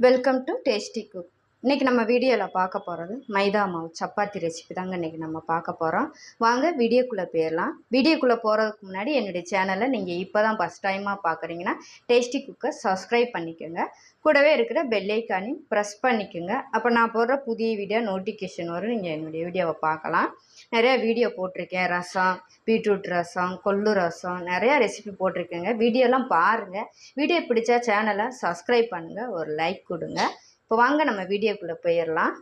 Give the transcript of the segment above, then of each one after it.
Welcome to Tasty Cook. இன்றைக்கி நம்ம வீடியோவில் பார்க்க போகிறது மைதா மாவு சப்பாத்தி ரெசிபி தாங்க இன்றைக்கி நம்ம பார்க்க போகிறோம் வாங்க வீடியோக்குள்ளே போயிடலாம் வீடியோக்குள்ளே போகிறதுக்கு முன்னாடி என்னுடைய சேனலை நீங்கள் இப்போ தான் ஃபஸ்ட் டைமாக பார்க்குறீங்கன்னா டேஸ்டி குக்கை சப்ஸ்கிரைப் பண்ணிக்கோங்க. கூடவே இருக்கிற பெல்லைக்கானையும் ப்ரெஸ் பண்ணிக்கோங்க. அப்போ நான் போடுற புதிய வீடியோ நோட்டிஃபிகேஷன் வரும். நீங்கள் என்னுடைய வீடியோவை பார்க்கலாம். நிறையா வீடியோ போட்டிருக்கேன். ரசம் பீட்ரூட் ரசம் கொள்ளு ரசம் நிறையா ரெசிபி போட்டிருக்கேங்க. வீடியோலாம் பாருங்கள் வீடியோ பிடிச்சா சேனலை சப்ஸ்கிரைப் பண்ணுங்கள் ஒரு லைக் கொடுங்க. இப்போ வாங்க நம்ம வீடியோக்குள்ளே போயிடலாம்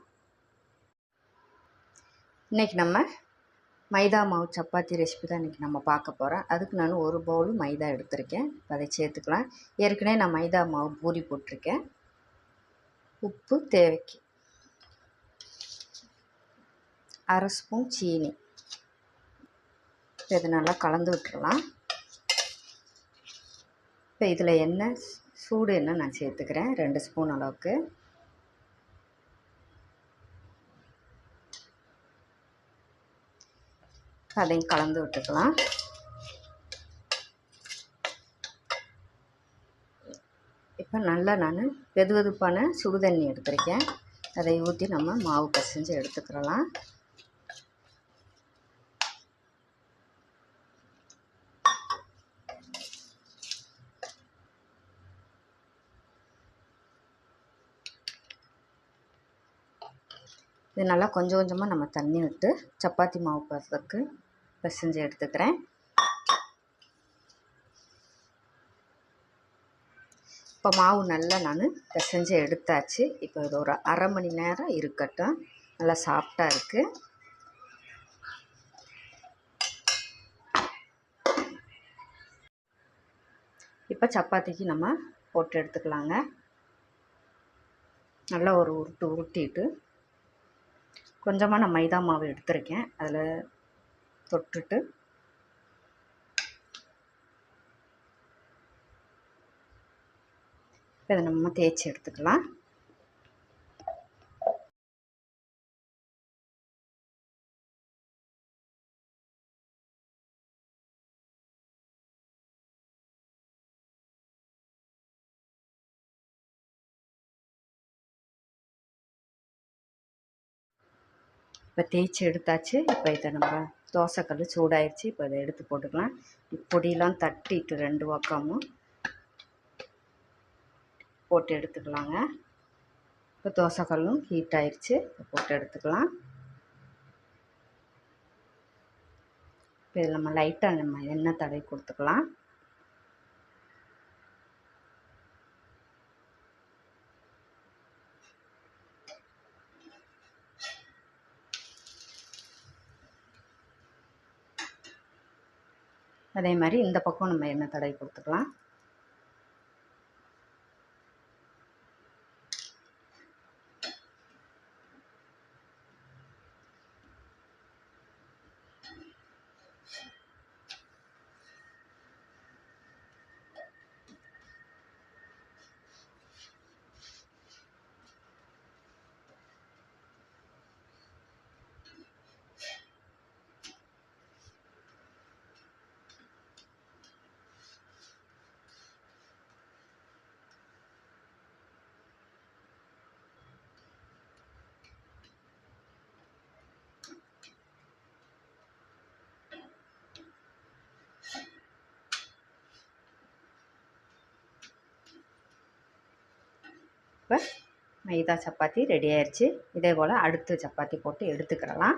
இன்றைக்கி நம்ம மைதா மாவு சப்பாத்தி ரெசிபி தான் இன்றைக்கி நம்ம பார்க்க போகிறோம் அதுக்கு நான் ஒரு பவுல் மைதா எடுத்திருக்கேன். இப்போ அதை சேர்த்துக்கலாம். ஏற்கனவே நான் மைதா மாவு பூரி போட்டிருக்கேன். உப்பு தேவைக்கு. அரை ஸ்பூன் சீனி. இப்போ இதை நல்லா கலந்து விட்டுறலாம். இப்போ இதில் என்ன சூடு என்ன நான் சேர்த்துக்கிறேன். ரெண்டு ஸ்பூன் அளவுக்கு. அதையும் கலந்து விட்டுக்கலாம். இப்போ நல்லா நான் வெது வெதுப்பான சுடு தண்ணி எடுத்திருக்கேன். அதை ஊற்றி நம்ம மாவு பசைஞ்சு எடுத்துக்கிறலாம். இது நல்லா கொஞ்சம் கொஞ்சமாக நம்ம தண்ணி விட்டு சப்பாத்தி மாவு பதத்துக்கு பிசைஞ்சு எடுத்துக்கிறேன். இப்போ மாவு நல்லா நான் பிசைஞ்சு எடுத்தாச்சு. இப்போ இது ஒரு அரை மணி நேரம் இருக்கட்டும். நல்லா சாஃப்டாக இருக்குது இப்போ சப்பாத்திக்கு நம்ம போட்டு எடுத்துக்கலாங்க. நல்லா ஒரு உருட்டு உருட்டிட்டு கொஞ்சமாக நான் மைதா மாவு எடுத்திருக்கேன். அதில் தொட்டுட்டு இதை நம்ம தேய்ச்சி எடுத்துக்கலாம். இப்போ தேய்ச்சி எடுத்தாச்சு. இப்போ இதை நம்ம தோசைக்கல் சூடாயிடுச்சு இப்போ இதை எடுத்து போட்டுக்கலாம். பொடியெலாம் தட்டிட்டு ரெண்டு பக்கமும் போட்டு எடுத்துக்கலாங்க. இப்போ தோசைக்கல்லும் ஹீட் ஆயிடுச்சு இப்போ போட்டு எடுத்துக்கலாம். இப்போ இதில் நம்ம லைட்டாக நம்ம எண்ணெய் தடவி கொடுத்துக்கலாம். அதே மாதிரி இந்த பக்கம் நம்ம எண்ணெய் தடவி கொடுத்துக்கலாம். இப்போ மைதா சப்பாத்தி ரெடி ஆயிடுச்சு இதே போல் அடுத்த சப்பாத்தி போட்டு எடுத்துக்கிடலாம்.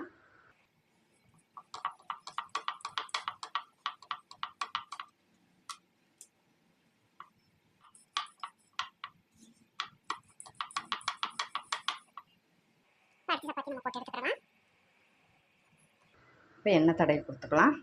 இப்போ எண்ணெய் தடவி கொடுத்துக்கலாம்.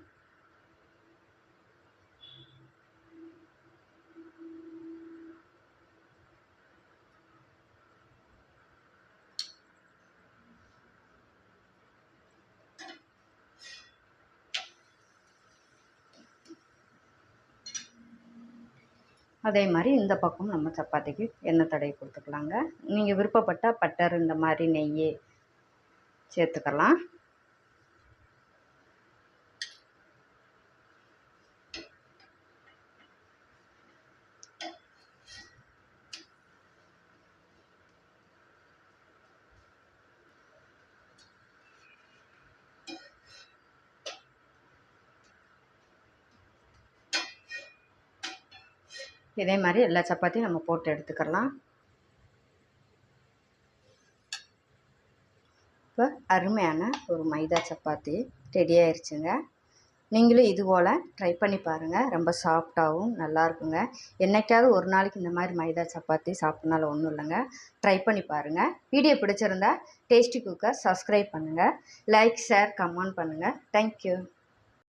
அதே மாதிரி இந்த பக்கம் நம்ம சப்பாத்திக்கு எண்ணெய் தடவி கொடுத்துக்கலாங்க. நீங்கள் விருப்பப்பட்டால் பட்டர் இந்த மாதிரி நெய் சேர்த்துக்கலாம். இதே மாதிரி எல்லா சப்பாத்தியும் நம்ம போட்டு எடுத்துக்கலாம் இப்போ அருமையான ஒரு மைதா சப்பாத்தி ரெடி ஆயிடுச்சுங்க நீங்களும் இது போல் ட்ரை பண்ணி பாருங்கள் ரொம்ப சாஃப்டாகவும் நல்லா இருக்குங்க. என்னைக்காவது ஒரு நாளைக்கு இந்த மாதிரி மைதா சப்பாத்தி சாப்பிட்னால ஒன்றும் இல்லைங்க. ட்ரை பண்ணி பாருங்கள் வீடியோ பிடிச்சிருந்தா டேஸ்டி குக்கை சப்ஸ்கிரைப் பண்ணுங்கள் லைக் ஷேர் கமெண்ட் பண்ணுங்கள் தேங்க்யூ